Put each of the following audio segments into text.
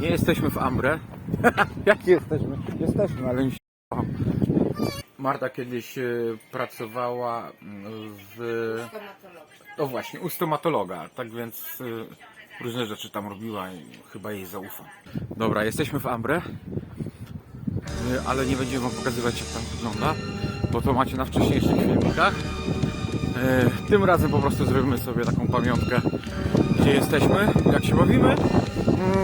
Nie jesteśmy w Ambre. Jak jesteśmy? Jesteśmy, ale nie. Marta kiedyś e, pracowała mm, w... O właśnie, u stomatologa, tak więc e, różne rzeczy tam robiła i chyba jej zaufam. Dobra, jesteśmy w Ambre, ale nie będziemy wam pokazywać jak tam wygląda, bo to macie na wcześniejszych filmikach. E, Tym razem po prostu zrobimy sobie taką pamiątkę, gdzie jesteśmy, jak się bawimy, Mm,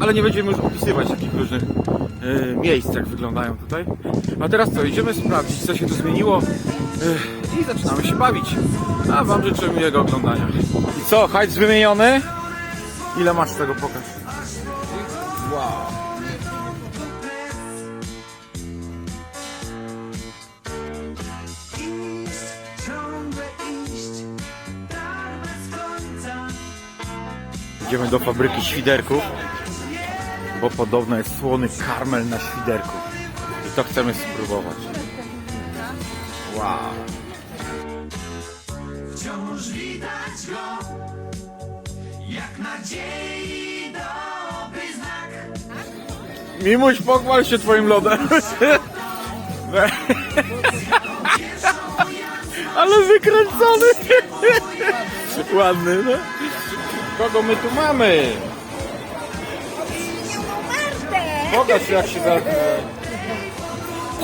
ale nie będziemy już opisywać takich różnych e, miejsc, jak wyglądają tutaj. A teraz co, idziemy sprawdzić, co się tu zmieniło e, i zaczynamy się bawić. A Wam życzę miłego oglądania. I co, hajs wymieniony? Ile masz tego pokaż? Wow. Idziemy do fabryki świderków, bo podobno jest słony karmel na świderku. I to chcemy spróbować. Wow. Wciąż widać go, jak nadziei dobry znak. Mimuś, pochwal się twoim lodem. Ale wykręcony. Ładny, no. Kogo my tu mamy? Pokaż jak się za...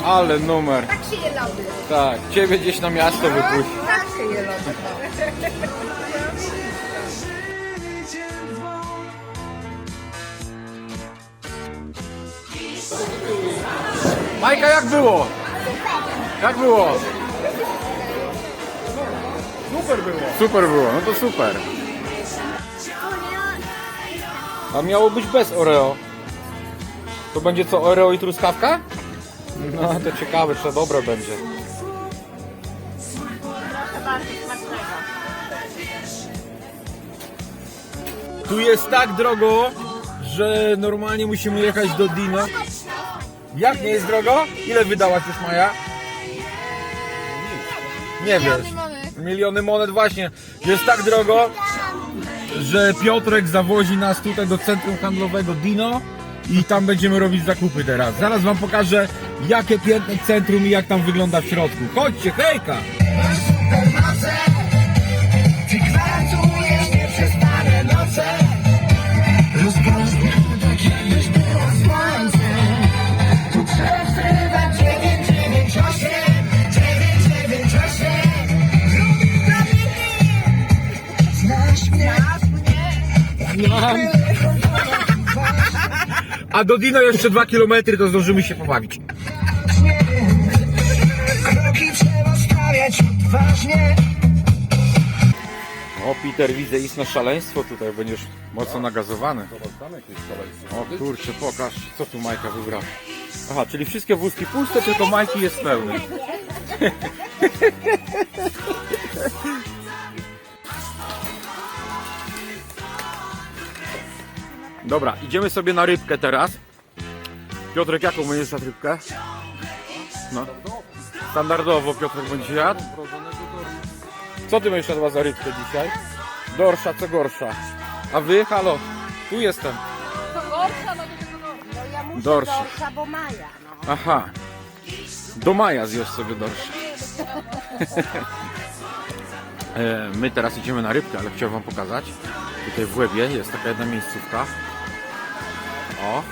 Ale numer. Tak się je lody. Tak, ciebie gdzieś na miasto wypuść. Tak się je lody. Majka, jak było? Jak było? Super było. Super było, no to super. A miało być bez Oreo. To będzie co, Oreo i truskawka? No to ciekawe, czy dobre będzie. Tu jest tak drogo, że normalnie musimy jechać do Dino. Jak nie jest drogo? Ile wydałaś już Maja? Nie wiesz. Miliony monet właśnie. Jest tak drogo, że Piotrek zawozi nas tutaj do centrum handlowego Dino i tam będziemy robić zakupy teraz. Zaraz wam pokażę jakie piękne centrum i jak tam wygląda w środku. Chodźcie, hejka! ty gwarantujesz nieprzespane noce. Rozkoszne, A do Dino jeszcze dwa kilometry, to zdążymy się pobawić. O Peter, widzę istne szaleństwo tutaj, będziesz mocno nagazowany. O kurczę, pokaż, co tu Majka wybrał. Aha, czyli wszystkie wózki puste, tylko Majki jest pełny. Dobra, idziemy sobie na rybkę teraz. Piotrek, jaką będziesz jadł rybkę? No. Standardowo Piotrek będzie jadł. Co ty będziesz jadła za rybkę dzisiaj? Dorsza, co gorsza. A wy, halo, tu jestem. To gorsza, no gorsza. No ja muszę Dorsza. gorsza, bo Maja. No. Aha. Do maja zjesz sobie dorsze. E, My teraz idziemy na rybkę, ale chciałem wam pokazać. Tutaj w Łebie jest taka jedna miejscówka. O.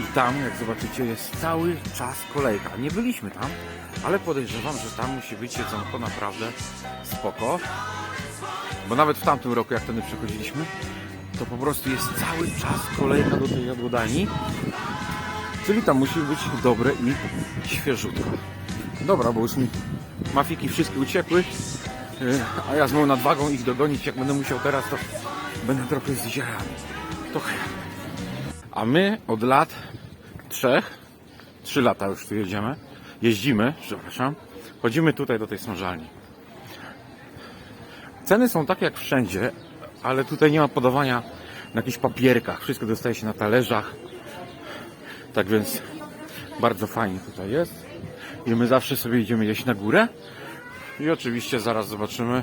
I tam, jak zobaczycie, jest cały czas kolejka. Nie byliśmy tam, ale podejrzewam, że tam musi być jedzonko naprawdę spoko. Bo nawet w tamtym roku, jak tędy przechodziliśmy, to po prostu jest cały czas kolejka do tej jadłodani. Czyli tam musi być dobre i świeżutko. Dobra, bo już mi mafiki wszystkie uciekły, yy, a ja z moją nadwagą ich dogonić, jak będę musiał teraz, to będę trochę zdzierany. Trochę. A my od lat trzech, trzy lata już tu jedziemy, jeździmy, przepraszam, chodzimy tutaj do tej smażalni. Ceny są takie jak wszędzie, ale tutaj nie ma podawania na jakichś papierkach. Wszystko dostaje się na talerzach. Tak więc bardzo fajnie tutaj jest. I my zawsze sobie idziemy jeść na górę. I oczywiście zaraz zobaczymy,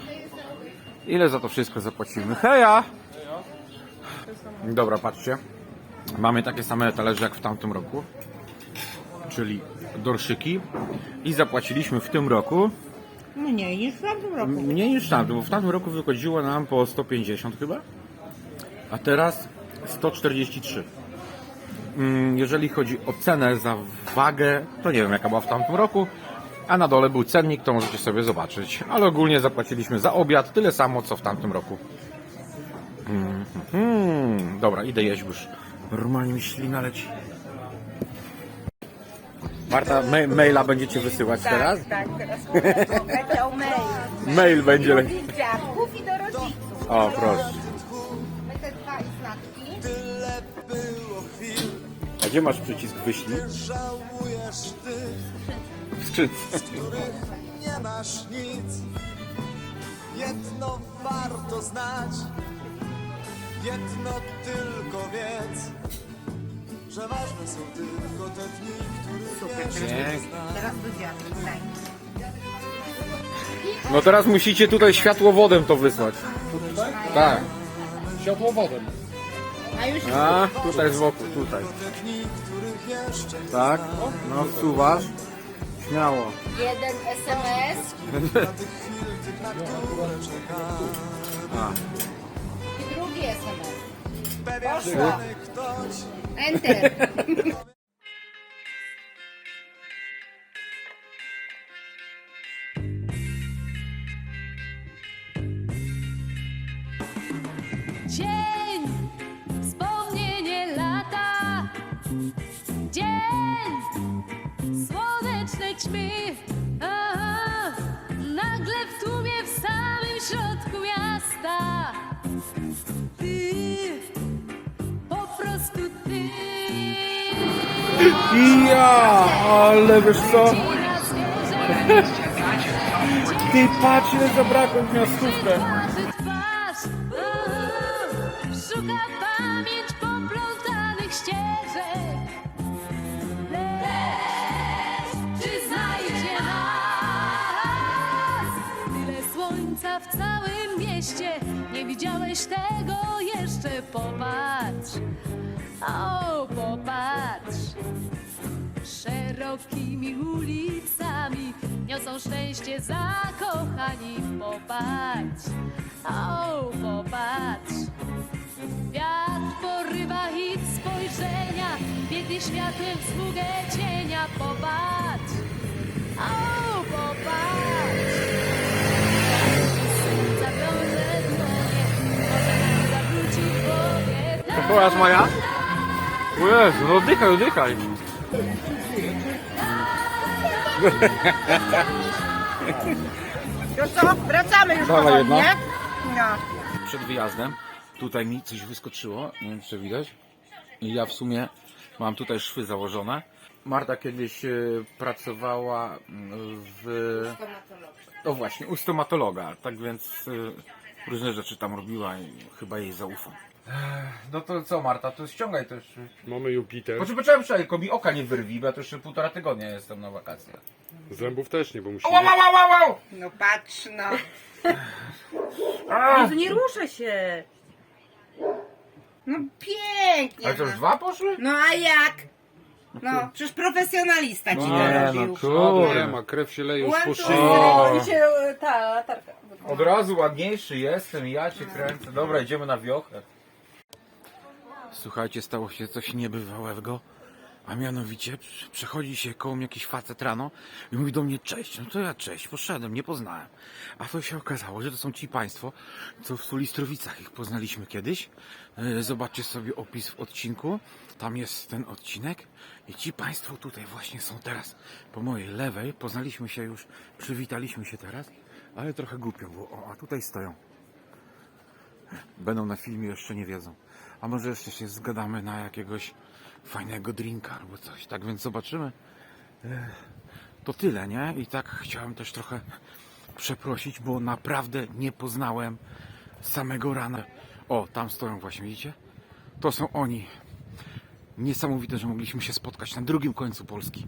ile za to wszystko zapłacimy. Heja! Dobra, patrzcie. Mamy takie same talerze jak w tamtym roku, czyli dorszyki. I zapłaciliśmy w tym roku Mniej niż w tamtym roku. mniej niż w tamtym, bo w tamtym roku wychodziło nam po 150 chyba, a teraz 143. Mm, Jeżeli chodzi o cenę za wagę, to nie wiem jaka była w tamtym roku, a na dole był cennik, to możecie sobie zobaczyć. Ale ogólnie zapłaciliśmy za obiad tyle samo co w tamtym roku. Mm, dobra, idę jeść, bo już normalnie mi ślina leci. Marta, ma- maila będziecie wysyłać teraz? Tak, teraz mail. Mail będzie leciał. Drugi dziadków i do rodziców. O, proszę. My te dwa i znaki. Tyle było chwil, A gdzie masz przycisk wyślij? żałujesz ty, W skrzynce. których nie masz nic. Jedno warto znać, jedno tylko wiedz, że ważne są tylko te dni, których jeszcze nie znasz. Teraz do. Daj. No teraz musicie tutaj światłowodem to wysłać. Tak. Światłowodem. A już A, tutaj z boku, tutaj. Te dni, których jeszcze nie Tak? No wsuwasz. Śmiało. jeden SMS dla tych chwil, tych, na które czekam. A. Enter. Dzień, wspomnienie lata. Dzień, słonecznej ćmy. Aha, nagle w tłumie w samym środku miasta. Ty, Ja, ale wiesz co? Ty patrz ile zabrakło w miastówkę. Szuka pamięć poplątanych ścieżek. Czy znajdzie nas? Tyle słońca w całym mieście. Nie widziałeś tego jeszcze? Popatrz. O, popatrz. Szerokimi ulicami niosą szczęście zakochani. Popatrz, o, popatrz. Wiatr porywa hit spojrzenia, biegnie światłem w sługę cienia. Popatrz, o, popatrz. Popatrz Maja. O Jezu, no oddychaj, oddychaj. To co? Wracamy już Dawaj powoli, jedno. nie? No. Przed wyjazdem tutaj mi coś wyskoczyło, nie wiem czy widać. I ja w sumie mam tutaj szwy założone. Marta kiedyś e, pracowała mm, w... O właśnie, u stomatologa, tak więc e, różne rzeczy tam robiła i chyba jej zaufam. No to co Marta, to ściągaj też. Mamy Jupiter. Poczekaj, poczekaj, poczekaj, tylko mi oka nie wyrwi, bo ja to jeszcze półtora tygodnia jestem na wakacjach. Zębów też nie, bo musimy. Wow, wow, wow, wow! No patrz, no. A! Jezu, nie ruszę się. No pięknie. Ale to już no. dwa poszły? No a jak? No, przecież profesjonalista ci Nie, naraził. no Nie kurde. ma, krew się leje już po two, szyi. O. Mi się e, ta latarka wykonała. Od razu ładniejszy jestem, ja cię kręcę. Dobra, idziemy na wiochę. Słuchajcie, stało się coś niebywałego. A mianowicie pr- przechodzi się koło mnie jakiś facet rano i mówi do mnie cześć. No to ja cześć, poszedłem, nie poznałem. A to się okazało, że to są ci państwo, co w Sulistrowicach ich poznaliśmy kiedyś. E, Zobaczcie sobie opis w odcinku. Tam jest ten odcinek. I ci państwo tutaj właśnie są teraz po mojej lewej. Poznaliśmy się już, przywitaliśmy się teraz, ale trochę głupio było. O, a tutaj stoją. Będą na filmie, jeszcze nie wiedzą. A może jeszcze się zgadamy na jakiegoś fajnego drinka albo coś. Tak więc zobaczymy. To tyle, nie? I tak chciałem też trochę przeprosić, bo naprawdę nie poznałem samego rana. O, tam stoją właśnie, widzicie? To są oni. Niesamowite, że mogliśmy się spotkać na drugim końcu Polski.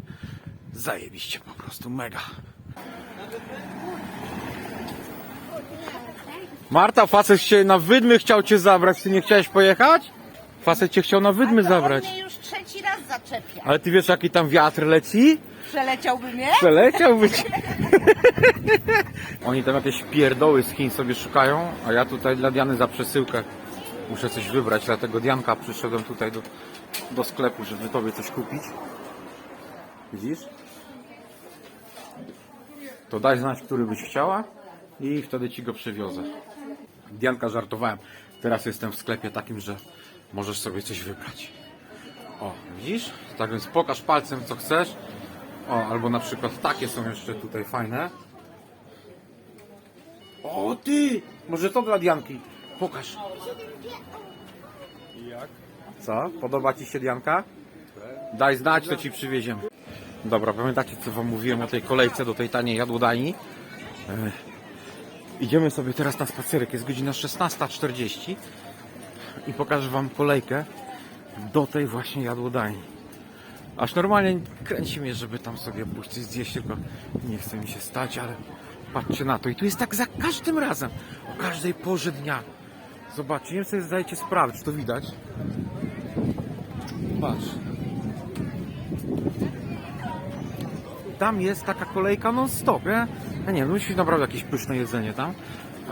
Zajebiście po prostu, mega. Marta, facet się na wydmy chciał cię zabrać, ty nie chciałeś pojechać? Facet cię chciał na wydmy zabrać. On mnie już trzeci raz zaczepia. Ale ty wiesz jaki tam wiatr leci? Przeleciałby mnie? Przeleciałby cię. Oni tam jakieś pierdoły z Chin sobie szukają, a ja tutaj dla Diany za przesyłkę muszę coś wybrać, dlatego Dianka przyszedłem tutaj do, do sklepu, żeby tobie coś kupić. Widzisz? To daj znać, który byś chciała i wtedy ci go przywiozę. Dianka żartowałem. Teraz jestem w sklepie takim, że możesz sobie coś wybrać. O, widzisz? Tak więc pokaż palcem co chcesz. O, albo na przykład takie są jeszcze tutaj fajne. O ty! Może to dla Dianki. Pokaż. Jak? Co? Podoba ci się Dianka? Daj znać, to ci przywieziemy. Dobra, pamiętacie co wam mówiłem o tej kolejce do tej taniej jadłodajni? Idziemy sobie teraz na spacerek. Jest godzina 16.40 i pokażę wam kolejkę do tej właśnie jadłodajni. Aż normalnie kręci mnie, żeby tam sobie pójść coś zjeść, tylko nie chce mi się stać, ale patrzcie na to. I tu jest tak za każdym razem, o każdej porze dnia. Zobaczcie, nie wiem sobie zdajecie sprawę, czy to widać. Patrz. Tam jest taka kolejka non stop, nie? Ja nie wiem, musi naprawdę jakieś pyszne jedzenie tam.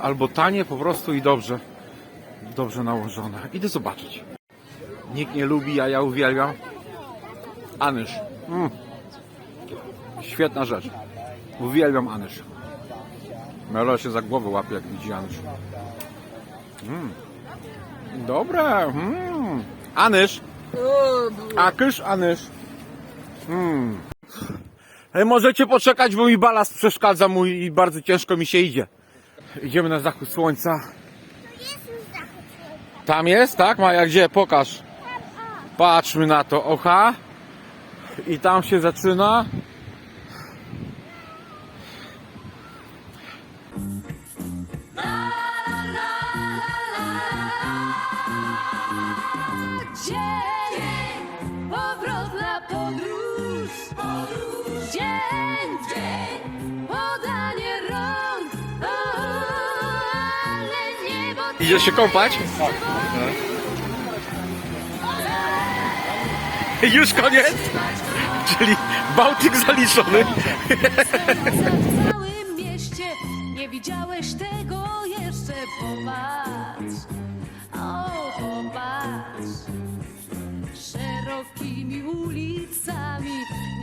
Albo tanie po prostu i dobrze. Dobrze nałożone. Idę zobaczyć. Nikt nie lubi, a ja uwielbiam. Anysz. Mm. Świetna rzecz. Uwielbiam anysz. Melo się za głowę łapie, jak widzi anysz. Mm. Dobre. Mm. Anysz. Akysz, anysz. Mm. Ej, możecie poczekać, bo mi balast przeszkadza mój i bardzo ciężko mi się idzie. Idziemy na zachód słońca. Tam jest, tak? Maja, gdzie? Pokaż. Patrzmy na to. Oha. I tam się zaczyna. Idziesz się kąpać? Już koniec? Czyli Bałtyk zaliczony. w całym mieście, nie widziałeś tego jeszcze, popatrz, o, popatrz. Szerokimi ulicami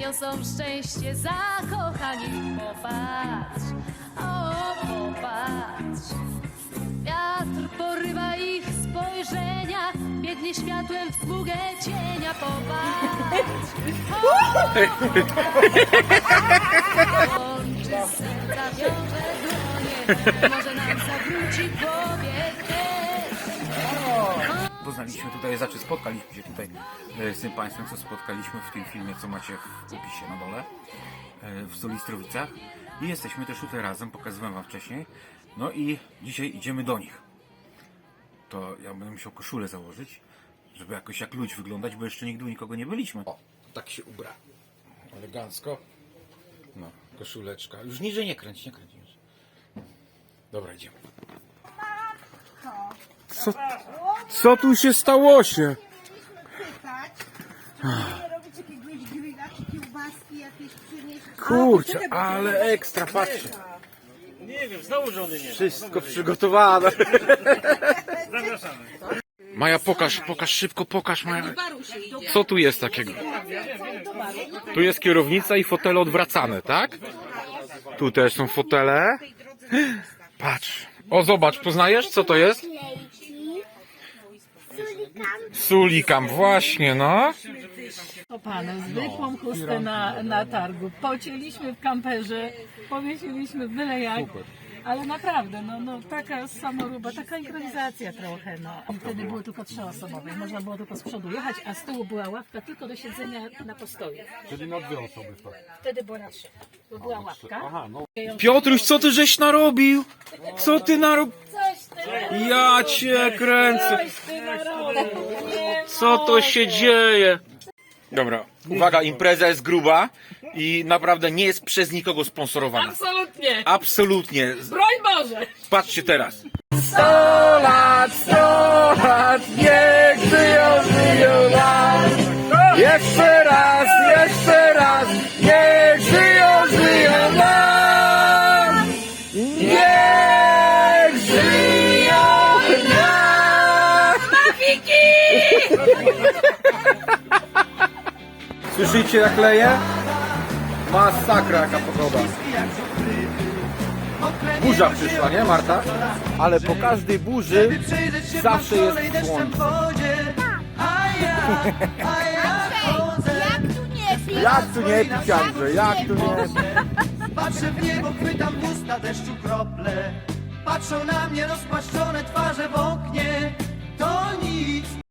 niosą szczęście zakochani, popatrz, o, popatrz. Wiatr porywa ich spojrzenia, biegnie światłem w smugę cienia, popatrz. Łączy serca, wiąże dłonie, może nam zawróci też. Poznaliśmy tutaj, znaczy spotkaliśmy się tutaj e, z tym państwem, co spotkaliśmy w tym filmie, co macie w opisie na dole, e, w Solistrowicach. I jesteśmy też tutaj razem, pokazywałem wam wcześniej. No i dzisiaj idziemy do nich. To ja będę musiał koszulę założyć, żeby jakoś jak ludź wyglądać, bo jeszcze nigdy u nikogo nie byliśmy. O, tak się ubra. Elegancko. No, koszuleczka. Już niżej nie kręć, nie kręć już. Dobra, idziemy. Co, co tu się stało się? Kurczę, ale ekstra, patrzcie. Nie wiem, znowu żony nie. Wszystko przygotowane. Maja, pokaż, pokaż szybko, pokaż Maja. Co tu jest takiego? Tu jest kierownica i fotele odwracane, tak? Tu też są fotele. Patrz. O, zobacz, poznajesz, co to jest? Sulikam, właśnie, no. O panu, zwykłą chustę na, na targu. Pocięliśmy w kamperze, powiesiliśmy byle jak. Ale naprawdę, no, no taka samoróba, taka improwizacja trochę, no. I wtedy było tylko trzyosobowe, można było tylko z przodu jechać, a z tyłu była ławka tylko do siedzenia na postoju. Czyli na dwie osoby, tak. Wtedy było na trzy, bo była ławka. Aha, no. Piotruś, co ty żeś narobił? Co ty narobił? Ja cię kręcę. Co to się dzieje? Dobra, uwaga, impreza jest gruba i naprawdę nie jest przez nikogo sponsorowana. Absolutnie, Absolutnie. broń Boże! Patrzcie teraz. sto lat, sto lat, niech żyją, żyją nam. Jeszcze raz, jeszcze raz, niech żyją Słyszycie jak leje? Masakra jaka pogoda. Burza przyszła, nie Marta? Ale po każdej burzy zawsze jest słońce. Jak tu nie pić? Jak tu nie pić Andrzej, jak tu nie Patrzę w niebo, chwytam w usta deszczu krople Patrzą na mnie rozpaszczone twarze w oknie